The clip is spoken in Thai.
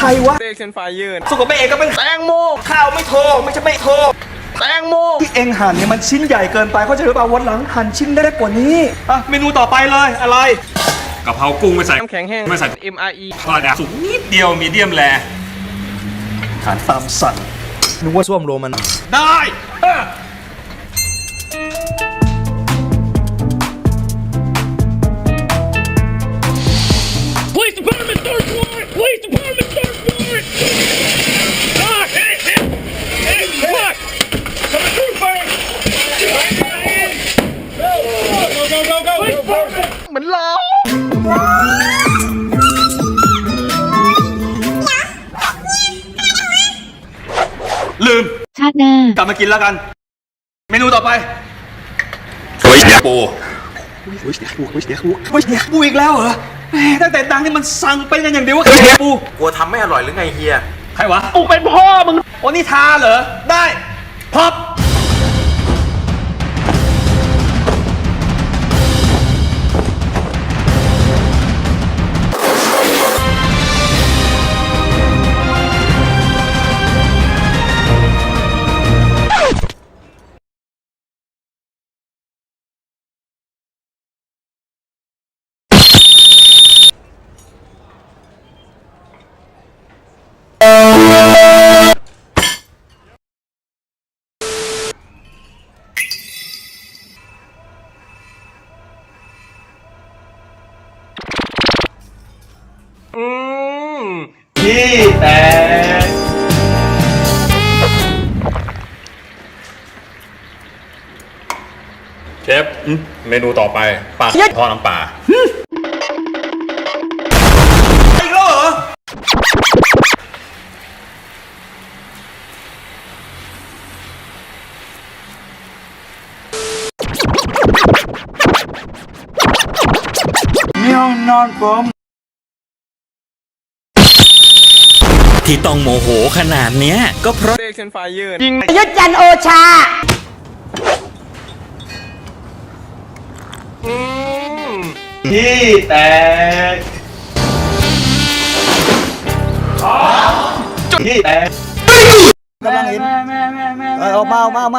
ใครวะเต็กเซนไฟยืนสุกกับแม่เอกก็เป็นแตงโมข้าวไม่โทรไม่ใช่ไม่โทรแตงโมที่เองหั่นเนี่ยมันชิ้นใหญ่เกินไปเขาใจะหรือเปล่าวันหลังหั่นชิ้นได้เล็กกว่านี้อะเมนูต่อไปเลยอะไรกะเพรากุ้งไม่ใส่น้ำแข็งแห้งไม่ใส่ MRE ทอดอะสุกนิดเดียวมีเดียมแรอาหารตามสั่งนึกว่าส้วมโรมันได้ เหมือนล้อลืม ชาติหน้า กลับมากินแล้วกัน เมนูต่อไปเฮ้ยปูเฮ้ยเดี๋ยวปูเฮ้ยเดี๋ยวปูเฮ้ยเดี๋ยวปูอีกแล้วเหรอแหมตั้งแต่ดังนี่มันสั่งไปกันอย่างเดียวว่าเดี๋ยวปูกลัวทำไม่อร่อยหรือไงเฮีย ใครวะปูเป็นพ่อมึงโอนิทาเหรอ ได้พับ พี่แต่เชฟเมนูต่อไปปลาทอดน้ำปลาอีกแล้วเหรอนี่ห้องนอนผม ที่ต้องโมโหขนาดเนี้ย ก็เพราะเต็กเซนไฟยืนยิงยุทธจันทร์โอชาอืมพี่แต่พี่แต่กำลังเห็นแม่แม่แม่แม่ออกมาออกมาออกมา